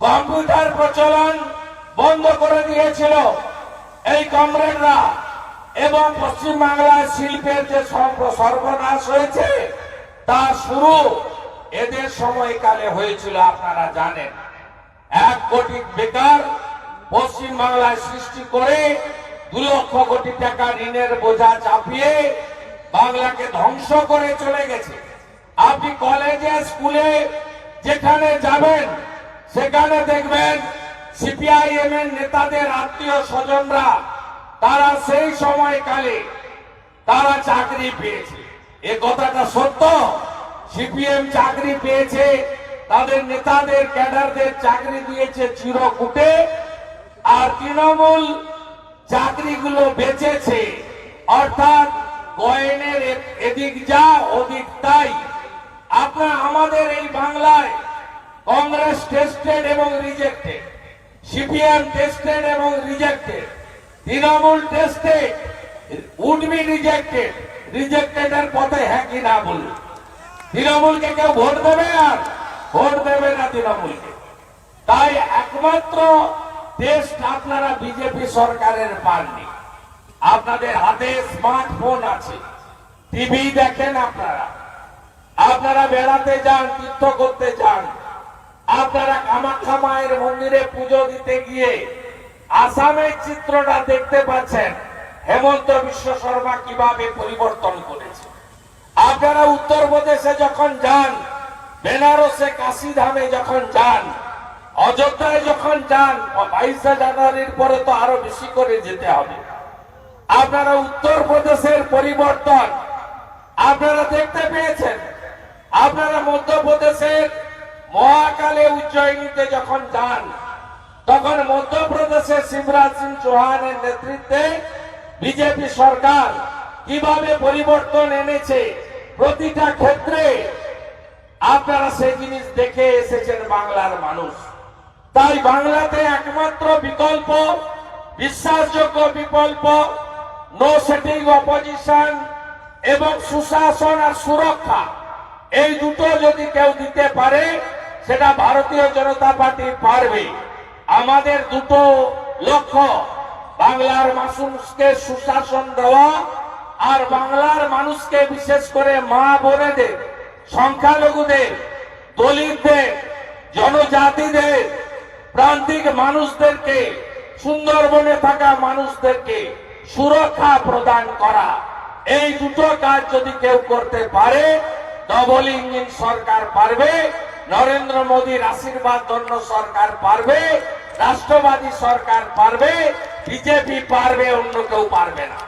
Computer প্রচলন বন্ধ করে দিয়েছিল এই কমরেডরা। এবং পশ্চিমবাংলার শিল্পের যে সর্ব- সর্বনাশ হয়েছে, তা শুরু এদের সময়কালে হয়েছিল, আপনারা জানেন। এক কোটি বেকার পশ্চিমবাংলায় সৃষ্টি করে দু লক্ষ কোটি টাকা ঋণের বোঝা চাপিয়ে বাংলাকে ধ্বংস করে চলে গেছে। আপনি কলেজে, স্কুলে যেখানে যাবেন সেখানে দেখবেন সিপিআইএম এর নেতাদের আত্মীয় স্বজনরা, তারা সেই সময়কালে তারা চাকরি পেয়েছে। এ কথাটা সত্য? সিপিএম চাকরি পেয়েছে, তাদের নেতাদের, ক্যাডারদের চাকরি দিয়েছে চিরকুটে, আর তৃণমূল চাকরিগুলো বেচেছে। অর্থাৎ কয়েনের এ- এদিক যা, ওদিক তাই। আপনার, আমাদের এই বাংলায় কংগ্রেস টেস্টেড এবং রিজেক্টেড সিপিএম টেস্টেড এবং rejected Trinamool tested would be rejected rejected এর পথে হ্যাঁ কি না বলুন তৃণমূলকে কেউ ভোট দেবে আর ভোট দেবে না তৃণমূলকে। তাই একমাত্র টেস্ট আপনারা বিজেপি সরকারের পাননি। আপনাদের হাতে স্মার্টফোন আছে টিভি দেখেন আপনারা। আপনারা বেড়াতে যান, তীর্থ করতে যান আপনারা কামাখ্যা মায়ের মন্দিরে পুজো দিতে গিয়ে আসামের চিত্রটা দেখতে পাচ্ছেন। হেমন্ত বিশ্ব শর্মা কীভাবে পরিবর্তন করেছে। আপনারা উত্তরপ্রদেশে যখন যান, বেনারসে কাশিধামে যখন যান, অযোধ্যায় যখন যান বাইশে জানুয়ারির পরে তো আরও বেশি করে যেতে হবে। আপনারা উত্তরপ্রদেশের পরিবর্তন আপনারা দেখতে পেয়েছেন। আপনারা মধ্যপ্রদেশের মহাকালে উজ্জয়িনীতে যখন যান, তখন মধ্যপ্রদেশের শিবরাজ সিং চৌহানের নেতৃত্বে বিজেপি সরকার কীভাবে পরিবর্তন এনেছে, প্রতিটা ক্ষেত্রে আপনারা সেই জিনিস দেখে এসেছেন বাংলার মানুষ। তাই বাংলাতে একমাত্র বিকল্প, বিশ্বাসযোগ্য বিকল্প নো সেটিং অপোজিশন এবং সুশাসন আর সুরক্ষা, এই দুটো যদি কেউ দিতে পারে সেটা ভারতীয় জনতা পার্টি পারবে। আমাদের দুটো লক্ষ্য, বাংলার মানুষকে সুশাসন দেওয়া আর বাংলার মানুষকে বিশেষ করে মা বোনেদের, সংখ্যালঘুদের, দলিতদের, জনজাতিদের, প্রান্তিক মানুষদেরকে, সুন্দরবনে থাকা মানুষদেরকে সুরক্ষা প্রদান করা। এই দুটো কাজ যদি কেউ করতে পারে ডবল ইঞ্জিন সরকার পারবে। নরেন্দ্র মোদীর আশীর্বাদ ধন্য সরকার পারবে, রাষ্ট্রবাদী সরকার পারবে, বিজেপি পারবে, অন্য কেউ পারবে না।